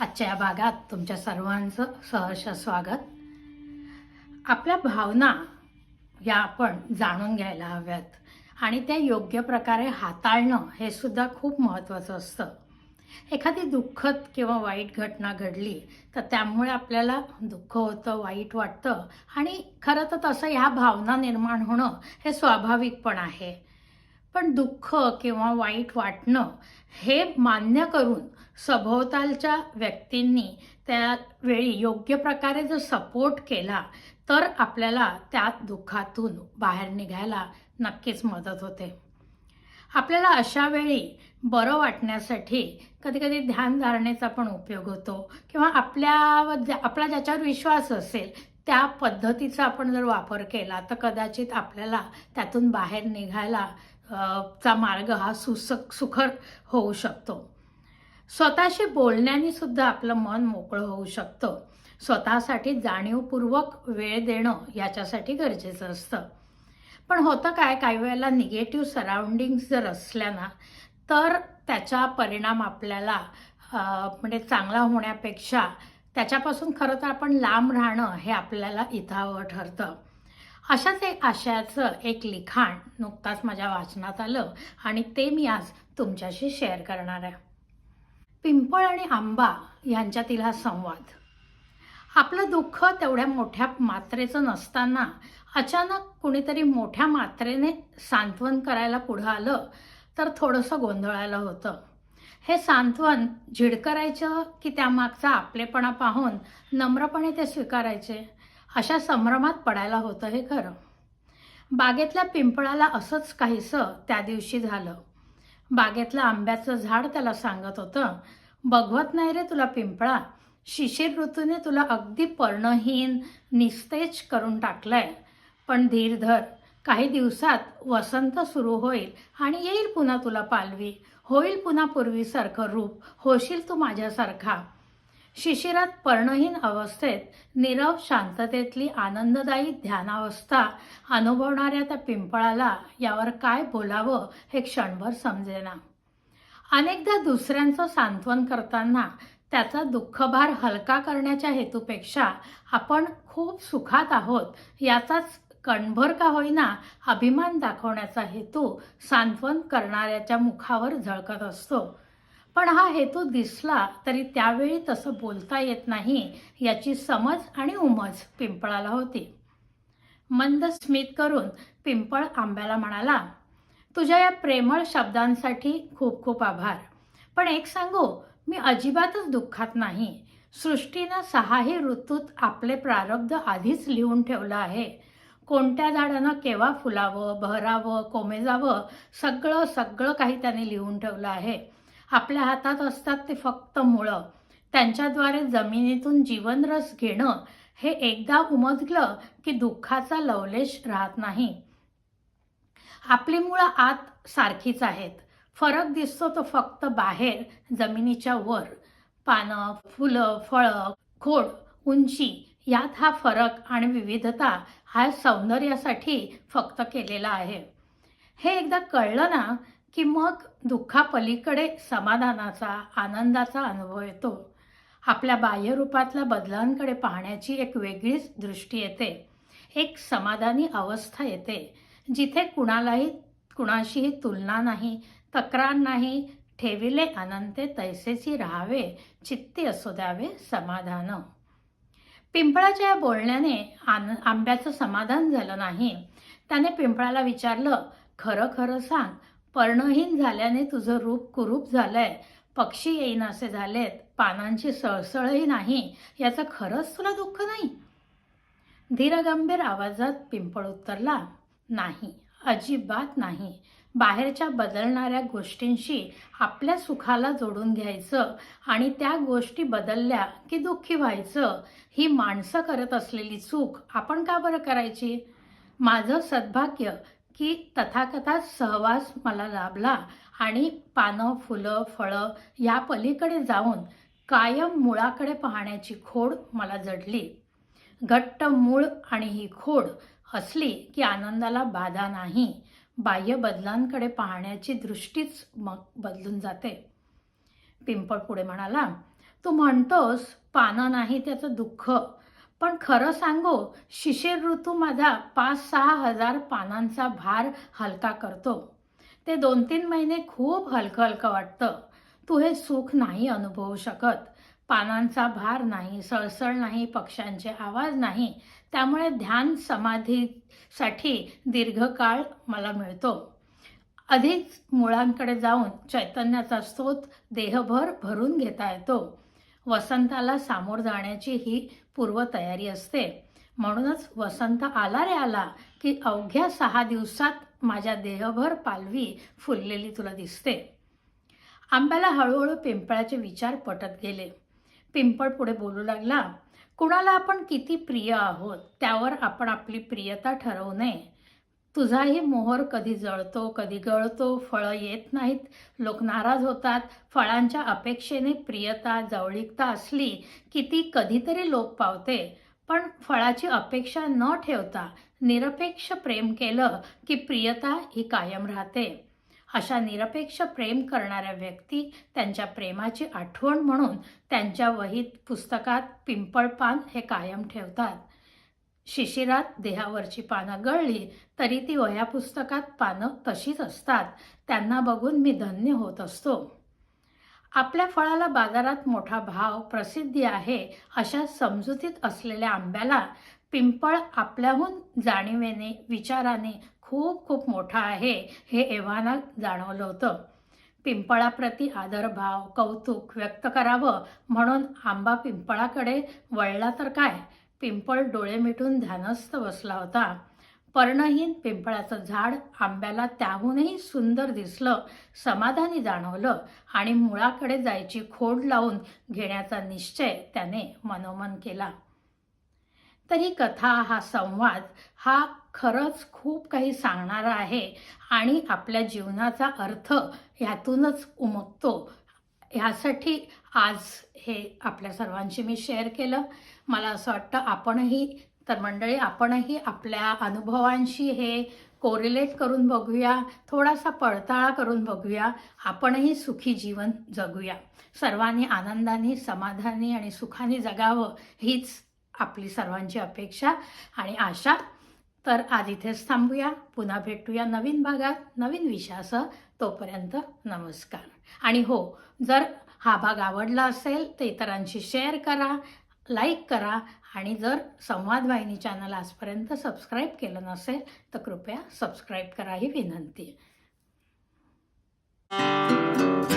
आजच्या या भागात तुमच्या सर्वांचं सहर्ष स्वागत. आपल्या भावना या आपण जाणून घ्यायला हव्यात आणि त्या योग्य प्रकारे हाताळणं हे सुद्धा खूप महत्त्वाचं असतं. एखादी दुःखद किंवा वाईट घटना घडली तर त्यामुळे आपल्याला दुःख होतं वाईट वाटतं आणि खरं तर तसं ह्या भावना निर्माण होणं हे स्वाभाविक पण आहे. पण दुःख किंवा वाईट वाटणं हे मान्य करून सभोवतालच्या व्यक्तींनी त्यावेळी योग्य प्रकारे जर सपोर्ट केला तर आपल्याला त्या दुःखातून बाहेर निघायला नक्कीच मदत होते. आपल्याला अशा वेळी बरं वाटण्यासाठी कधी कधी ध्यानधारणेचा पण उपयोग होतो किंवा आपल्या आपला ज्याच्यावर विश्वास असेल त्या पद्धतीचा आपण जर वापर केला तर कदाचित आपल्याला त्यातून बाहेर निघायला चा मार्ग हा सुसक सुखर होऊ शकतो. स्वतःशी बोलण्याने सुद्धा आपलं मन मोकळं होऊ शकतं. स्वतःसाठी जाणीवपूर्वक वेळ देणं याच्यासाठी गरजेचं असतं. पण होतं काय काही वेळेला निगेटिव्ह सराउंडिंग्स जर असल्या ना तर त्याचा परिणाम आपल्याला म्हणजे चांगला होण्यापेक्षा त्याच्यापासून खरं तर आपण लांब राहणं हे आपल्याला इथावं ठरतं. अशाच एक आशयाचं एक लिखाण नुकताच माझ्या वाचनात आलं आणि ते मी आज तुमच्याशी शेअर करणार आहे. पिंपळ आणि आंबा यांच्यातील हा संवाद. आपलं दुःख तेवढ्या मोठ्या मात्रेचं नसताना अचानक कुणीतरी मोठ्या मात्रेने सांत्वन करायला पुढं आलं तर थोडंसं गोंधळायला होतं. हे सांत्वन झिडकरायचं की त्यामागचा आपलेपणा पाहून नम्रपणे ते स्वीकारायचे? अशा संभ्रमात पडायला होतं हे खरं. बागेतल्या पिंपळाला असंच काहीसं त्या दिवशी झालं. बागेतलं आंब्याचं झाड त्याला सांगत होतं बघवत नाही रे तुला पिंपळा. शिशिर ऋतूने तुला अगदी पर्णहीन निस्तेज करून टाकलंय. पण धीर धर काही दिवसात वसंत सुरू होईल आणि येईल पुन्हा तुला पालवी. होईल पुन्हा पूर्वीसारखं रूप. होशील तू माझ्यासारखा. शिशिरात पर्णहीन अवस्थेत नीरव शांततेतली आनंददायी ध्यानावस्था अनुभवणाऱ्या त्या पिंपळाला यावर काय बोलावं हे क्षणभर समजेना. अनेकदा दुसऱ्यांचं सांत्वन करताना त्याचा दुःखभार हलका करण्याच्या हेतूपेक्षा आपण खूप सुखात आहोत याचाच कणभर का होईना अभिमान दाखवण्याचा हेतू सांत्वन करणाऱ्याच्या मुखावर झळकत असतो. पण हा हेतू दिसला तरी त्यावेळी तसं बोलता येत नाही याची समज आणि उमज पिंपळाला होती. मंद स्मित करून पिंपळ आंब्याला म्हणाला तुझ्या या प्रेमळ शब्दांसाठी खूप खूप आभार. पण एक सांगू मी अजिबातच दुःखात नाही. सृष्टीनं सहाही ऋतूत आपले प्रारब्ध आधीच लिहून ठेवलं आहे. कोणत्या झाडानं केव्हा फुलावं बहरावं कोमेजावं सगळं सगळं काही त्याने लिहून ठेवलं आहे. आपल्या हातात असतात ते फक्त मुळं. त्यांच्याद्वारे जमिनीतून जीवनरस घेणं हे एकदा उमजलं की दुःखाचा लवलेश राहत नाही. आपली मुळं आत सारखीच आहेत. फरक दिसतो तो फक्त बाहेर जमिनीच्या वर. पानं फुलं फळं खोड उंची यात हा फरक आणि विविधता हा सौंदर्यासाठी फक्त केलेला आहे. हे एकदा कळलं ना की मग दुःखापलीकडे समाधानाचा आनंदाचा अनुभव येतो. आपल्या बाह्यरूपातल्या बदलांकडे पाहण्याची एक वेगळीच दृष्टी येते. एक समाधानी अवस्था येते जिथे कुणालाही कुणाशीही तुलना नाही तक्रार नाही ठेविले अनंते तैसेची राहावे चित्ती असू द्यावे समाधान. पिंपळाच्या या बोलण्याने आन आंब्याचं समाधान झालं नाही. त्याने पिंपळाला विचारलं खरं खरं सांग पर्णहीन झाल्याने तुझं रूप कुरूप झालंय. पक्षी येईन असे झालेत. पानांची सळसळही नाही. याचं खरंच तुला दुःख नाही? धीरगंभीर आवाजात पिंपळ उत्तरला नाही अजिबात नाही. बाहेरच्या बदलणाऱ्या गोष्टींशी आपल्या सुखाला जोडून घ्यायचं आणि त्या गोष्टी बदलल्या की दुःखी व्हायचं ही माणसं करत असलेली चूक आपण का बरं करायची? माझं सद्भाग्य की तथाकथा सहवास मला लाभला आणि पानं फुलं फळं या पलीकडे जाऊन कायम मुळाकडे पाहण्याची खोड मला जडली. घट्ट मूळ आणि ही खोड असली की आनंदाला बाधा नाही. बाह्य बदलांकडे पाहण्याची दृष्टीच मग बदलून जाते. पिंपळ पुढे म्हणाला तू म्हणतोस पानं नाही त्याचं दुःख पण खरं सांगू शिशिर ऋतू माझा पाच सहा हजार पानांचा भार हलका करतो. ते दोन तीन महिने खूप हलकं हलकं वाटतं. तू हे सुख नाही अनुभवू शकत. पानांचा भार नाही सळसळ नाही पक्ष्यांचे आवाज नाही. त्यामुळे ध्यान समाधीसाठी दीर्घकाळ मला मिळतो. अधिक मुळांकडे जाऊन चैतन्याचा स्रोत देहभर भरून घेता येतो. वसंताला सामोर जाण्याची ही पूर्वतयारी असते. म्हणूनच वसंत आला रे आला की अवघ्या सहा दिवसात माझ्या देहभर पालवी फुललेली तुला दिसते. आंब्याला हळूहळू पिंपळाचे विचार पटत गेले. पिंपळ पुढे बोलू लागला. कुणाला आपण किती प्रिय आहोत त्यावर आपण आपली प्रियता ठरवू नये. तुझाही मोहर कधी जळतो कधी गळतो फळं येत नाहीत. लोक नाराज होतात. फळांच्या अपेक्षेने प्रियता जवळिकता असली की ती कधीतरी लोप पावते. पण फळाची अपेक्षा न ठेवता निरपेक्ष प्रेम केलं की प्रियता ही कायम राहते. अशा निरपेक्ष प्रेम करणाऱ्या व्यक्ती त्यांच्या प्रेमाची आठवण म्हणून त्यांच्या वहीत पुस्तकात पिंपळपान हे कायम ठेवतात. शिशिरात देहावरची पानं गळली तरी ती वह्या पुस्तकात पानं तशीच असतात. त्यांना बघून मी धन्य होत असतो. आपल्या फळाला बाजारात मोठा भाव प्रसिद्धी आहे अशा समजुतीत असलेल्या आंब्याला पिंपळ आपल्याहून जाणीवेने विचाराने खूप खूप मोठा आहे हे एव्हाना जाणवलं होतं. पिंपळाप्रती आदरभाव कौतुक व्यक्त करावं म्हणून आंबा पिंपळाकडे वळला तर काय? पिंपळ डोळे मिटून ध्यानस्थ बसला होता. पर्णहीन पिंपळाचं झाड आंब्याला त्याहूनही सुंदर दिसलं समाधानी जाणवलं आणि मुळाकडे जायची खोड लावून घेण्याचा निश्चय त्याने मनोमन केला. तरी कथा हा संवाद हा खरंच खूप काही सांगणारा आहे आणि आपल्या जीवनाचा अर्थ ह्यातूनच उमगतो. ह्यासाठी आज हे आपल्या सर्वांशी मी शेअर केलं. मला असं वाटतं आपणही तर मंडळी आपणही आपल्या अनुभवांशी हे कोरिलेट करून बघूया थोडासा पडताळा करून बघूया आपणही सुखी जीवन जगूया. सर्वांनी आनंदाने समाधानी आणि सुखाने जगावं हीच आपली सर्वांची अपेक्षा आणि आशा. तर आज इथेच थांबूया. पुन्हा भेटूया नवीन भागात नवीन विषयासह. तोपर्यंत नमस्कार. आणि हो जर हा भाग आवडला असेल तर इतरांशी शेअर करा लाईक करा आणि जर संवाद वाहिनी चॅनल आजपर्यंत सबस्क्राईब केलं नसेल तर कृपया सबस्क्राईब करा ही विनंती. आहे